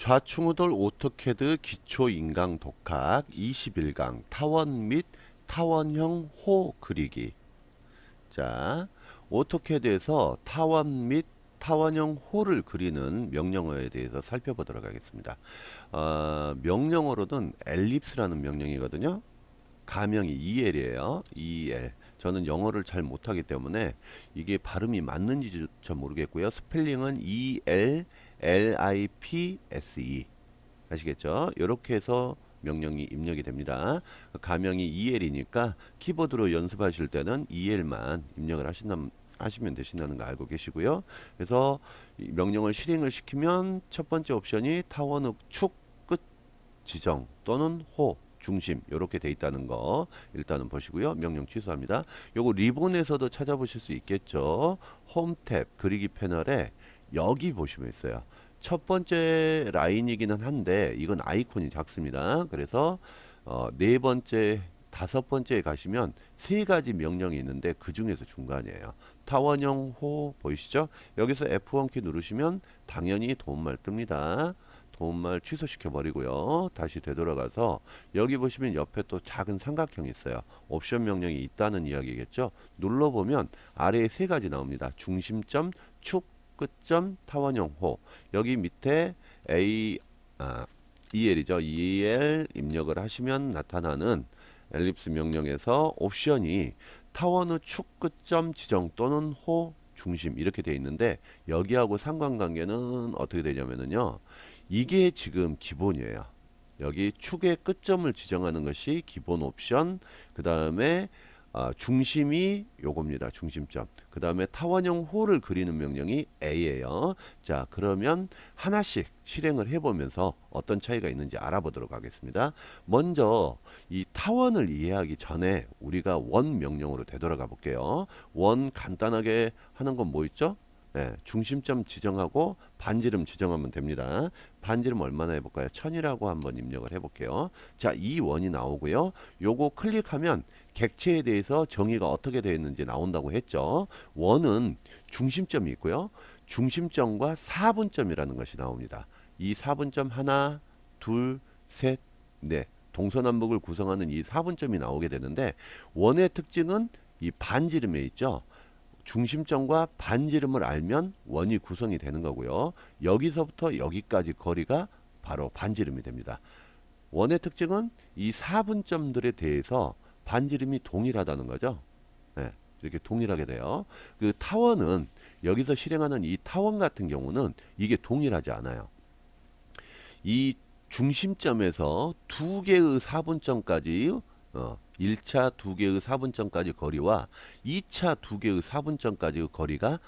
좌충우돌 오토캐드 기초 인강 독학 21강 타원 및 타원형 호 그리기. 자, 오토캐드에서 타원 및 타원형 호를 그리는 명령어에 대해서 살펴보도록 하겠습니다. 어, 명령어로는 엘립스라는 명령이거든요. 가명이 EL이에요. EL. 저는 영어를 잘 못하기 때문에 이게 발음이 맞는지조차 모르겠고요. 스펠링은 EL LIPSE 아시겠죠? 이렇게 해서 명령이 입력이 됩니다. 가명이 EL이니까 키보드로 연습하실 때는 EL만 입력을 하신다, 하시면 되신다는 거 알고 계시고요. 그래서 이 명령을 실행을 시키면 첫 번째 옵션이 타원의 축, 끝, 지정 또는 호, 중심 이렇게 돼 있다는 거 일단은 보시고요. 명령 취소합니다. 요거 리본에서도 찾아보실 수 있겠죠. 홈 탭 그리기 패널에 여기 보시면 있어요. 첫 번째 라인이기는 한데 이건 아이콘이 작습니다. 그래서 어, 네 번째, 다섯 번째에 가시면 세 가지 명령이 있는데 그 중에서 중간이에요. 타원형 호 보이시죠? 여기서 F1 키 누르시면 당연히 도움말 뜹니다. 도움말 취소시켜 버리고요. 다시 되돌아가서 여기 보시면 옆에 또 작은 삼각형이 있어요. 옵션 명령이 있다는 이야기겠죠. 눌러보면 아래에 세 가지 나옵니다. 중심점, 축, 끝점, 타원형 호. 여기 밑에 A, 아, EL이죠. EL 입력을 하시면 나타나는 엘립스 명령에서 옵션이 타원 의 축, 끝점, 지정 또는 호, 중심 이렇게 돼 있는데 여기하고 상관관계는 어떻게 되냐면은요. 이게 지금 기본이에요. 여기 축의 끝점을 지정하는 것이 기본 옵션. 그 다음에 아, 중심이 요겁니다. 중심점. 그 다음에 타원형 호를 그리는 명령이 A예요. 자, 그러면 하나씩 실행을 해보면서 어떤 차이가 있는지 알아보도록 하겠습니다. 먼저 이 타원을 이해하기 전에 우리가 원 명령으로 되돌아가 볼게요. 원 간단하게 하는 건 뭐 있죠? 네, 중심점 지정하고 반지름 지정하면 됩니다. 반지름 얼마나 해볼까요? 천이라고 한번 입력을 해볼게요. 자, 이 원이 나오고요. 요거 클릭하면 객체에 대해서 정의가 어떻게 되어 있는지 나온다고 했죠. 원은 중심점이 있고요. 중심점과 사분점이라는 것이 나옵니다. 이 사분점 하나, 둘, 셋, 넷. 동서남북을 구성하는 이 사분점이 나오게 되는데 원의 특징은 이 반지름에 있죠. 중심점과 반지름을 알면 원이 구성이 되는 거고요. 여기서부터 여기까지 거리가 바로 반지름이 됩니다. 원의 특징은 이 사분점들에 대해서 반지름이 동일하다는 거죠. 네, 이렇게 동일하게 돼요. 그 타원은 여기서 실행하는 이 타원 같은 경우는 이게 동일하지 않아요. 이 중심점에서 두 개의 사분점까지 어, 1차 두 개의 사분점까지 거리와 2차 두 개의 사분점까지의 거리가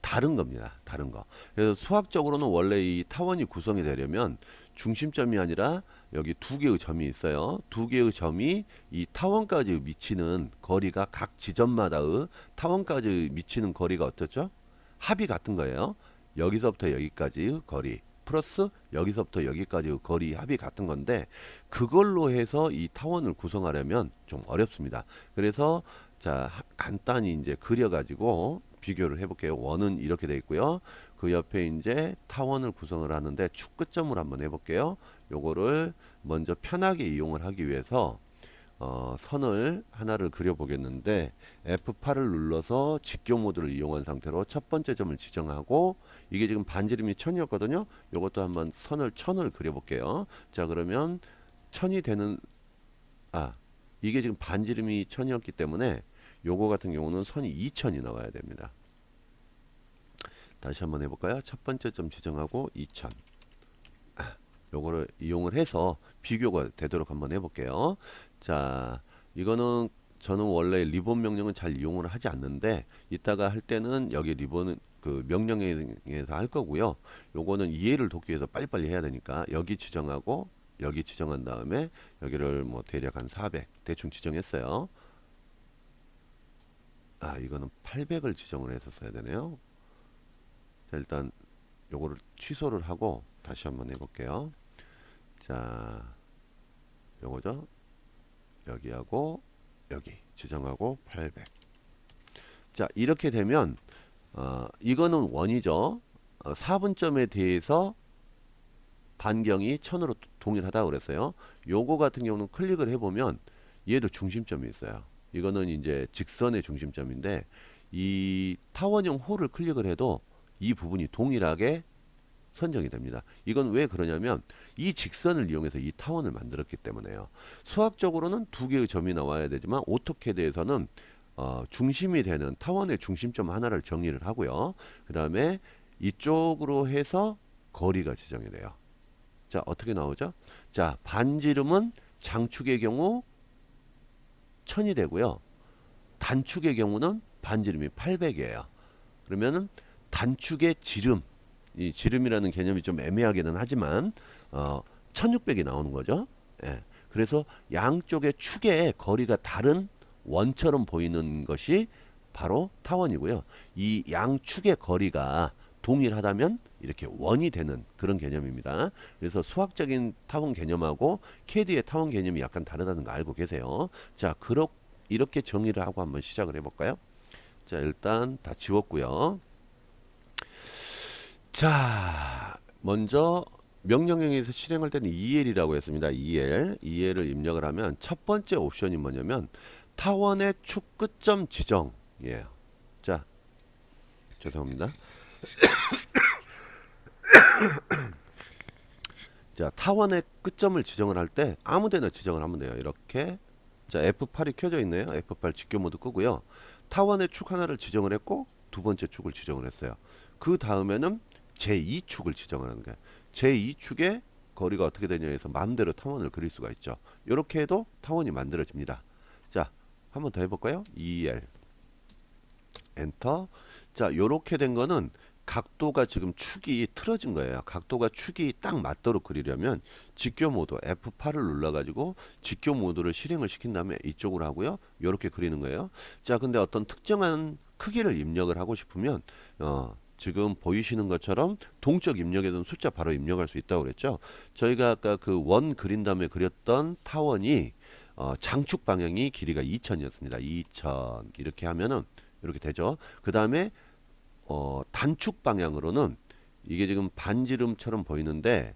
다른 겁니다. 다른 거. 그래서 수학적으로는 원래 이 타원이 구성이 되려면 중심점이 아니라 여기 두 개의 점이 있어요. 두 개의 점이 이 타원까지 미치는 거리가 각 지점마다의 타원까지 미치는 거리가 어떻죠? 합이 같은 거예요. 여기서부터 여기까지의 거리 플러스 여기서부터 여기까지의 거리 합이 같은 건데 그걸로 해서 이 타원을 구성하려면 좀 어렵습니다. 그래서 자 하- 간단히 이제 그려가지고 비교를 해볼게요. 원은 이렇게 돼 있고요. 그 옆에 이제 타원을 구성을 하는데 축 끝점을 한번 해볼게요. 요거를 먼저 편하게 이용을 하기 위해서 어, 선을 하나를 그려보겠는데 F8을 눌러서 직교 모드를 이용한 상태로 첫 번째 점을 지정하고 이게 지금 반지름이 천이었거든요. 요것도 한번 선을 천을 그려볼게요. 자 그러면 천이 되는 아 이게 지금 반지름이 천이었기 때문에 요거 같은 경우는 선이 2천이 나와야 됩니다. 다시 한번 해볼까요? 첫 번째 점 지정하고 2천. 아, 요거를 이용을 해서 비교가 되도록 한번 해볼게요. 자, 이거는 저는 원래 리본 명령은 잘 이용을 하지 않는데 이따가 할 때는 여기 리본은 그 명령에서 할 거고요. 요거는 이해를 돕기 위해서 빨리빨리 해야 되니까 여기 지정하고 여기 지정한 다음에 여기를 뭐 대략 한 400 대충 지정했어요. 아, 이거는 800을 지정을 해서 써야 되네요. 자, 일단 요거를 취소를 하고 다시 한번 해볼게요. 자, 요거죠. 여기하고 여기 지정하고 800. 자, 이렇게 되면 어, 이거는 원이죠. 어, 4분점에 대해서 반경이 천으로 동일하다고 그랬어요. 요거 같은 경우는 클릭을 해보면 얘도 중심점이 있어요. 이거는 이제 직선의 중심점인데 이 타원형 홀을 클릭을 해도 이 부분이 동일하게 선정이 됩니다. 이건 왜 그러냐면 이 직선을 이용해서 이 타원을 만들었기 때문에요. 수학적으로는 두 개의 점이 나와야 되지만 오토캐드에서는 어, 중심이 되는 타원의 중심점 하나를 정리를 하고요. 그 다음에 이쪽으로 해서 거리가 지정이 돼요. 자 어떻게 나오죠? 자 반지름은 장축의 경우 1000이 되고요. 단축의 경우는 반지름이 800이에요. 그러면은 단축의 지름, 이 지름이라는 개념이 좀 애매하기는 하지만 어, 1600이 나오는 거죠. 예. 그래서 양쪽의 축의 거리가 다른 원처럼 보이는 것이 바로 타원이고요. 이 양축의 거리가 동일하다면 이렇게 원이 되는 그런 개념입니다. 그래서 수학적인 타원 개념하고 캐드의 타원 개념이 약간 다르다는 거 알고 계세요. 자, 그렇 이렇게 정리를 하고 한번 시작을 해볼까요? 자, 일단 다 지웠고요. 자, 먼저 명령형에서 실행할 때는 EL이라고 했습니다. EL, EL을 입력을 하면 첫 번째 옵션이 뭐냐면 타원의 축 끝점 지정이에요. 자, 죄송합니다. 자, 타원의 끝점을 지정을 할 때 아무 데나 지정을 하면 돼요. 이렇게 자, F8이 켜져 있네요. F8 직교 모드 끄고요. 타원의 축 하나를 지정을 했고 두 번째 축을 지정을 했어요. 그 다음에는 제2축을 지정을 하는 거예요. 제2축의 거리가 어떻게 되냐 해서 마음대로 타원을 그릴 수가 있죠. 이렇게 해도 타원이 만들어집니다. 자, 한번 더 해볼까요? EL 엔터. 자, 요렇게 된 거는 각도가 지금 축이 틀어진 거예요. 각도가 축이 딱 맞도록 그리려면 직교 모드 F8을 눌러가지고 직교 모드를 실행을 시킨 다음에 이쪽으로 하고요. 요렇게 그리는 거예요. 자, 근데 어떤 특정한 크기를 입력을 하고 싶으면 어, 지금 보이시는 것처럼 동적 입력에는 숫자 바로 입력할 수 있다고 그랬죠. 저희가 아까 그 원 그린 다음에 그렸던 타원이 어, 장축 방향이 길이가 2000이었습니다. 2000 이렇게 하면은 이렇게 되죠. 그 다음에 어, 단축 방향으로는 이게 지금 반지름처럼 보이는데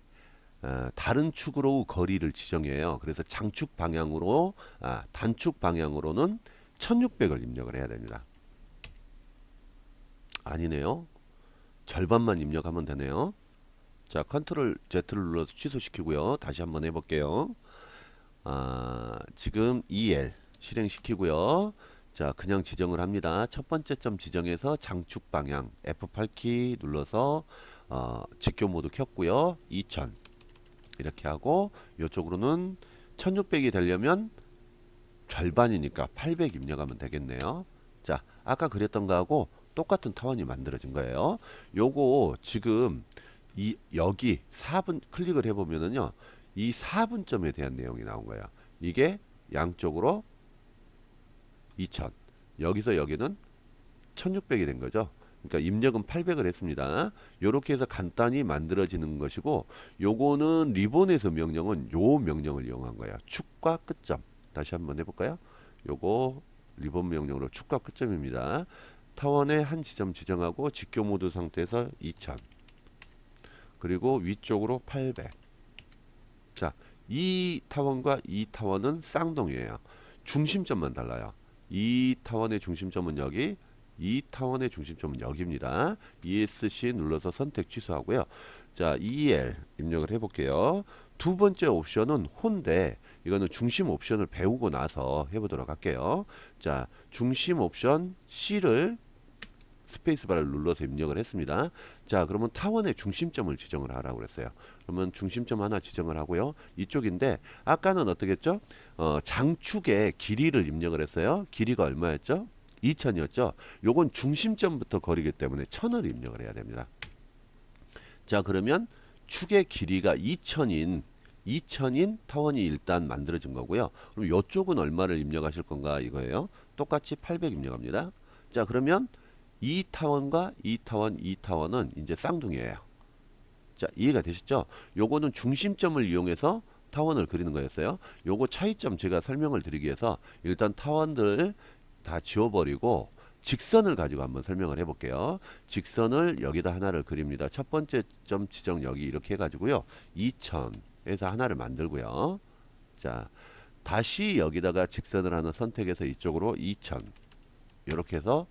어, 다른 축으로 거리를 지정해요. 그래서 장축 방향으로 아, 단축 방향으로는 1600을 입력을 해야 됩니다. 아니네요. 절반만 입력하면 되네요. 자, 컨트롤 Z를 눌러서 취소시키고요. 다시 한번 해볼게요. 아, 지금 EL 실행시키고요. 자, 그냥 지정을 합니다. 첫 번째 점 지정해서 장축 방향 F8키 눌러서 어, 직교 모드 켰고요. 2000 이렇게 하고 이쪽으로는 1600이 되려면 절반이니까 800 입력하면 되겠네요. 자, 아까 그렸던 거하고 똑같은 타원이 만들어진 거예요. 요거 지금 이 여기 4분 클릭을 해보면은요, 이 4분점에 대한 내용이 나온 거예요. 이게 양쪽으로 2000 여기서 여기는 1600이 된 거죠. 그러니까 입력은 800을 했습니다. 요렇게 해서 간단히 만들어지는 것이고 요거는 리본에서 명령은 요 명령을 이용한 거예요. 축과 끝점. 다시 한번 해볼까요? 요거 리본 명령으로 축과 끝점입니다. 타원의 한 지점 지정하고 직교 모드 상태에서 2000 그리고 위쪽으로 800 자, 이 타원과 이 타원은 쌍둥이에요. 중심점만 달라요. 이 타원의 중심점은 여기, 이 타원의 중심점은 여기입니다. ESC 눌러서 선택 취소하고요. 자, EL 입력을 해볼게요. 두 번째 옵션은 혼데 이거는 중심 옵션을 배우고 나서 해보도록 할게요. 자, 중심 옵션 C를 스페이스바를 눌러서 입력을 했습니다. 자, 그러면 타원의 중심점을 지정을 하라고 그랬어요. 그러면 중심점 하나 지정을 하고요. 이쪽인데 아까는 어떻게 했죠? 어, 장축의 길이를 입력을 했어요. 길이가 얼마였죠? 2000이었죠. 요건 중심점부터 거리기 때문에 1000을 입력을 해야 됩니다. 자, 그러면 축의 길이가 2000인 2000인 타원이 일단 만들어진 거고요. 그럼 이쪽은 얼마를 입력하실 건가 이거예요. 똑같이 800 입력합니다. 자, 그러면 이 타원과 이 타원, 이 타원은 이제 쌍둥이에요. 자, 이해가 되시죠? 요거는 중심점을 이용해서 타원을 그리는 거였어요. 요거 차이점 제가 설명을 드리기 위해서 일단 타원들 다 지워버리고 직선을 가지고 한번 설명을 해볼게요. 직선을 여기다 하나를 그립니다. 첫 번째 점 지정 여기 이렇게 해가지고요. 2000에서 하나를 만들고요. 자, 다시 여기다가 직선을 하나 선택해서 이쪽으로 2000 이렇게 해서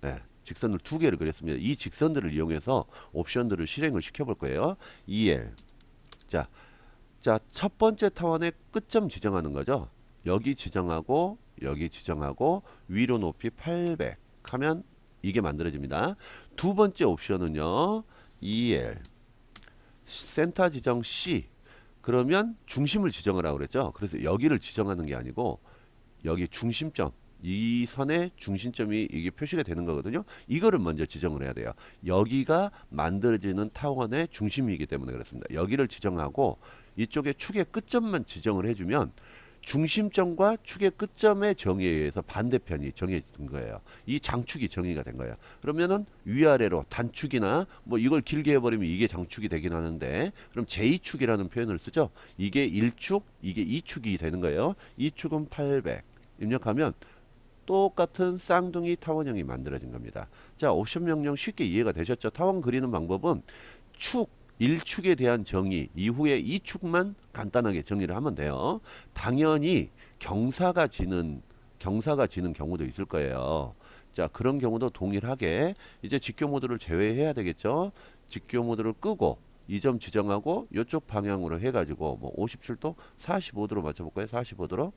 네, 직선을 두 개를 그렸습니다. 이 직선들을 이용해서 옵션들을 실행을 시켜볼 거예요. EL 자, 자, 첫 번째 타원의 끝점 지정하는 거죠. 여기 지정하고 여기 지정하고 위로 높이 800 하면 이게 만들어집니다. 두 번째 옵션은요. EL 센터 지정 C 그러면 중심을 지정을 하고 그랬죠. 그래서 여기를 지정하는 게 아니고 여기 중심점 이 선의 중심점이 이게 표시가 되는 거거든요. 이거를 먼저 지정을 해야 돼요. 여기가 만들어지는 타원의 중심이기 때문에 그렇습니다. 여기를 지정하고 이쪽에 축의 끝점만 지정을 해주면 중심점과 축의 끝점의 정의에 의해서 반대편이 정해진 거예요. 이 장축이 정의가 된 거예요. 그러면은 위아래로 단축이나 뭐 이걸 길게 해버리면 이게 장축이 되긴 하는데 그럼 제2축이라는 표현을 쓰죠. 이게 1축, 이게 2축이 되는 거예요. 2축은 800 입력하면 똑같은 쌍둥이 타원형이 만들어진 겁니다. 자, 옵션 명령 쉽게 이해가 되셨죠? 타원 그리는 방법은 축 1축에 대한 정의 이후에 2축만 간단하게 정리를 하면 돼요. 당연히 경사가 지는 경사가 지는 경우도 있을 거예요. 자, 그런 경우도 동일하게 이제 직교 모드를 제외해야 되겠죠. 직교 모드를 끄고 이 점 지정하고 이쪽 방향으로 해가지고 뭐 57도 45도로 맞춰볼까요? 45도로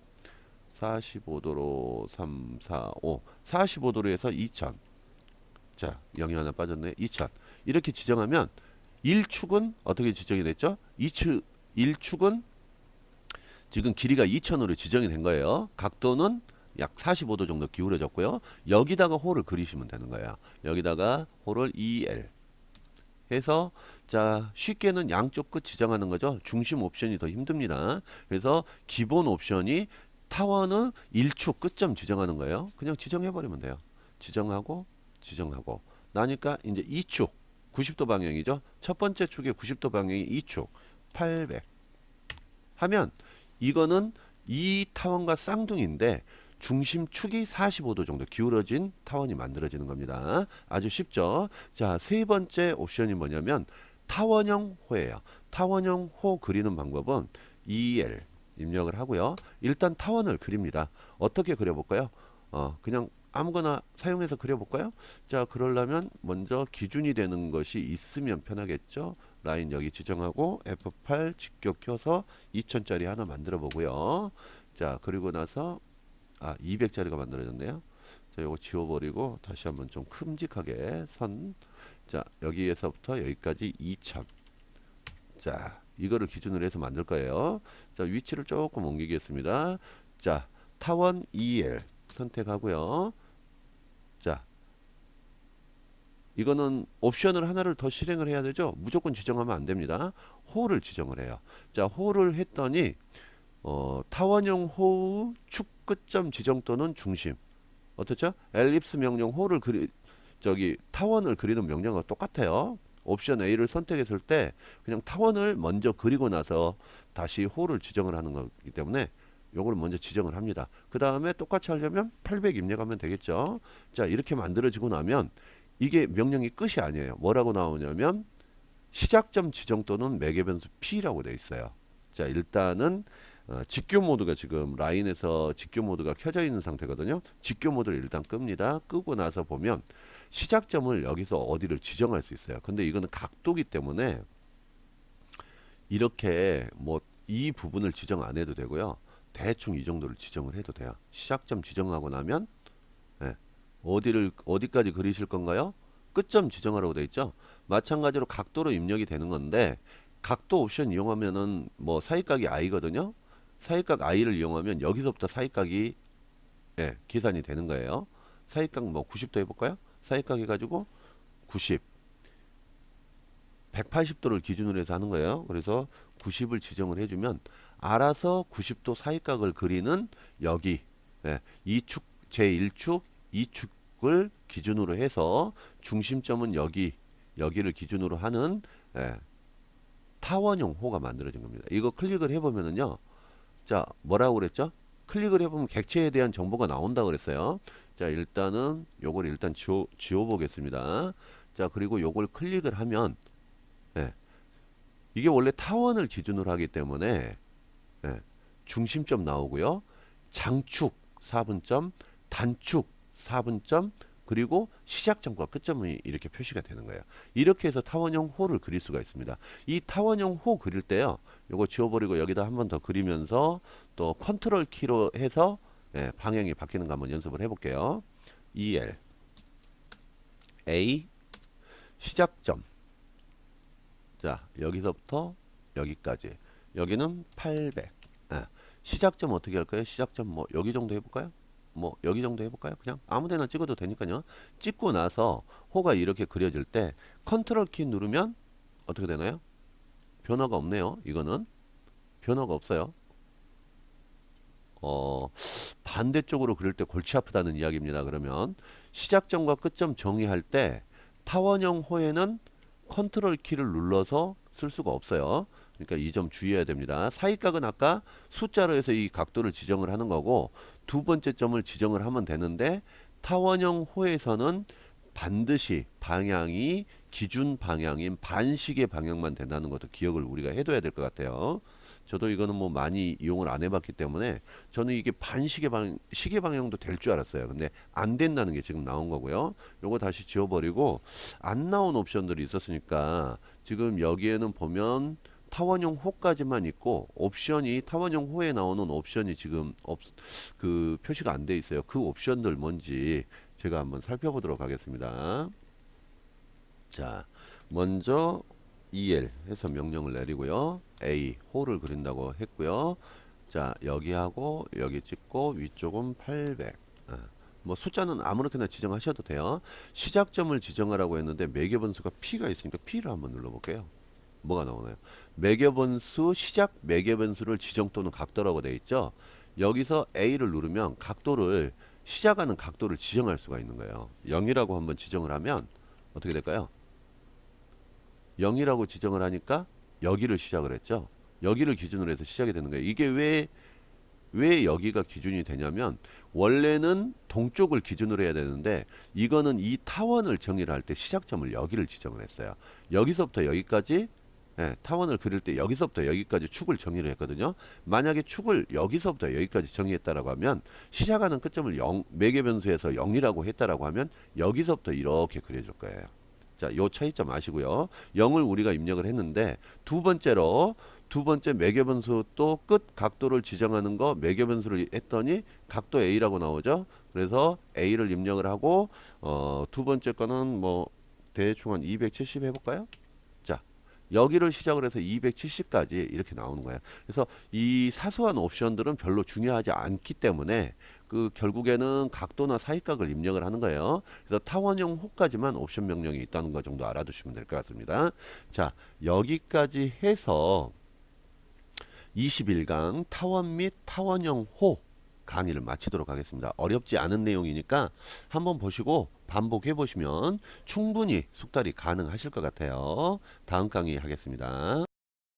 45도로 3, 4, 5 45도로 해서 2000 자, 0이 하나 빠졌네. 2000 이렇게 지정하면 1축은 어떻게 지정이 됐죠? 2축 1축은 지금 길이가 2000으로 지정이 된 거예요. 각도는 약 45도 정도 기울어졌고요. 여기다가 홀을 그리시면 되는 거예요. 여기다가 홀을 EL 해서 자 쉽게는 양쪽 끝 지정하는 거죠. 중심 옵션이 더 힘듭니다. 그래서 기본 옵션이 타원은 1축 끝점 지정하는 거예요. 그냥 지정해 버리면 돼요. 지정하고 지정하고 나니까 이제 2축 90도 방향이죠. 첫 번째 축의 90도 방향이 2축 800 하면 이거는 이 타원과 쌍둥이인데 중심 축이 45도 정도 기울어진 타원이 만들어지는 겁니다. 아주 쉽죠. 자, 세 번째 옵션이 뭐냐면 타원형 호예요. 타원형 호 그리는 방법은 EL 입력을 하고요. 일단 타원을 그립니다. 어떻게 그려볼까요? 어, 그냥 아무거나 사용해서 그려볼까요? 자, 그러려면 먼저 기준이 되는 것이 있으면 편하겠죠. 라인 여기 지정하고 F8 직격 켜서 2000짜리 하나 만들어 보고요. 자, 그리고 나서 아, 200짜리가 만들어졌네요. 자, 이거 지워버리고 다시 한번 좀 큼직하게 선. 자, 여기에서부터 여기까지 2000. 자, 이거를 기준으로 해서 만들 거예요. 자, 위치를 조금 옮기겠습니다. 자, 타원 EL 선택하고요. 자, 이거는 옵션을 하나를 더 실행을 해야 되죠. 무조건 지정하면 안 됩니다. 호를 지정을 해요. 자, 호를 했더니 어, 타원형 호의 축 끝점 지정 또는 중심. 어떻죠? 엘립스 명령 호를 그리 저기 타원을 그리는 명령과 똑같아요. 옵션 A를 선택했을 때 그냥 타원을 먼저 그리고 나서 다시 호를 지정을 하는 거기 때문에 요걸 먼저 지정을 합니다. 그 다음에 똑같이 하려면 800 입력하면 되겠죠. 자 이렇게 만들어지고 나면 이게 명령이 끝이 아니에요. 뭐라고 나오냐면 시작점 지정 또는 매개 변수 P라고 되어 있어요. 자 일단은 어, 직교 모드가 지금 라인에서 직교 모드가 켜져 있는 상태거든요. 직교 모드를 일단 끕니다. 끄고 나서 보면 시작점을 여기서 어디를 지정할 수 있어요. 근데 이거는 각도기 때문에 이렇게 뭐 이 부분을 지정 안 해도 되고요. 대충 이 정도를 지정을 해도 돼요. 시작점 지정하고 나면 예, 어디를 어디까지 그리실 건가요? 끝점 지정하라고 되어 있죠. 마찬가지로 각도로 입력이 되는 건데 각도 옵션 이용하면은 뭐 사이각이 i거든요. 사이각 i를 이용하면 여기서부터 사이각이 예, 계산이 되는 거예요. 사이각 뭐 90도 해볼까요? 사이각 해가지고 90 180도를 기준으로 해서 하는 거예요. 그래서 90을 지정을 해주면 알아서 90도 사이각을 그리는 여기 예, 2축 제1축 2축을 기준으로 해서 중심점은 여기 여기를 기준으로 하는 예, 타원형 호가 만들어진 겁니다. 이거 클릭을 해보면은요. 자 뭐라고 그랬죠? 클릭을 해보면 객체에 대한 정보가 나온다고 그랬어요. 자, 일단은 요걸 일단 지워, 지워 보겠습니다. 자, 그리고 요걸 클릭을 하면 예. 이게 원래 타원을 기준으로 하기 때문에 예. 중심점 나오고요. 장축 4분점, 단축 4분점, 그리고 시작점과 끝점이 이렇게 표시가 되는 거예요. 이렇게 해서 타원형 호를 그릴 수가 있습니다. 이 타원형 호 그릴 때요. 요거 지워버리고 여기다 한 번 더 그리면서 또 컨트롤 키로 해서 예, 방향이 바뀌는 거 한번 연습을 해볼게요. EL A 시작점 자 여기서부터 여기까지 여기는 800 예, 시작점 어떻게 할까요? 시작점 뭐 여기 정도 해볼까요? 뭐 여기 정도 해볼까요? 그냥 아무데나 찍어도 되니까요. 찍고 나서 호가 이렇게 그려질 때 컨트롤 키 누르면 어떻게 되나요? 변화가 없네요. 이거는 변화가 없어요. 어, 반대쪽으로 그릴 때 골치 아프다는 이야기입니다. 그러면 시작점과 끝점 정의할 때 타원형 호에는 컨트롤 키를 눌러서 쓸 수가 없어요. 그러니까 이 점 주의해야 됩니다. 사이각은 아까 숫자로 해서 이 각도를 지정을 하는 거고 두 번째 점을 지정을 하면 되는데 타원형 호에서는 반드시 방향이 기준 방향인 반시계 방향만 된다는 것도 기억을 우리가 해둬야 될 것 같아요. 저도 이거는 뭐 많이 이용을 안 해봤기 때문에 저는 이게 반시계 방 시계 방향도 될 줄 알았어요. 근데 안 된다는 게 지금 나온 거고요. 요거 다시 지워버리고 안 나온 옵션들이 있었으니까 지금 여기에는 보면 타원형 호까지만 있고 옵션이 타원형 호에 나오는 옵션이 지금 없, 그 표시가 안 돼 있어요. 그 옵션들 뭔지 제가 한번 살펴보도록 하겠습니다. 자, 먼저 EL 해서 명령을 내리고요. A 호를 그린다고 했고요. 자, 여기하고 여기 찍고 위쪽은 800. 아, 뭐 숫자는 아무렇게나 지정하셔도 돼요. 시작점을 지정하라고 했는데 매개 번수가 P가 있으니까 P를 한번 눌러 볼게요. 뭐가 나오나요? 매개 번수 시작 매개 번수를 지정 또는 각도라고 되어 있죠. 여기서 A를 누르면 각도를 시작하는 각도를 지정할 수가 있는 거예요. 0이라고 한번 지정을 하면 어떻게 될까요? 0이라고 지정을 하니까 여기를 시작을 했죠. 여기를 기준으로 해서 시작이 되는 거예요. 이게 왜, 왜 여기가 기준이 되냐면 원래는 동쪽을 기준으로 해야 되는데 이거는 이 타원을 정의를 할 때 시작점을 여기를 지정을 했어요. 여기서부터 여기까지 예, 타원을 그릴 때 여기서부터 여기까지 축을 정의를 했거든요. 만약에 축을 여기서부터 여기까지 정의했다라고 하면 시작하는 끝점을 0, 매개 변수에서 0이라고 했다라고 하면 여기서부터 이렇게 그려줄 거예요. 자, 요 차이점 아시고요. 0을 우리가 입력을 했는데 두 번째로 두 번째 매개 변수 또 끝 각도를 지정하는 거 매개 변수를 했더니 각도 A라고 나오죠. 그래서 A를 입력을 하고 어, 두 번째 거는 뭐 대충 한 270 해볼까요? 자, 여기를 시작을 해서 270까지 이렇게 나오는 거예요. 그래서 이 사소한 옵션들은 별로 중요하지 않기 때문에 그 결국에는 각도나 사이각을 입력을 하는 거예요. 그래서 타원형 호까지만 옵션 명령이 있다는 것 정도 알아두시면 될 것 같습니다. 자, 여기까지 해서 21강 타원 및 타원형 호 강의를 마치도록 하겠습니다. 어렵지 않은 내용이니까 한번 보시고 반복해 보시면 충분히 숙달이 가능하실 것 같아요. 다음 강의 하겠습니다.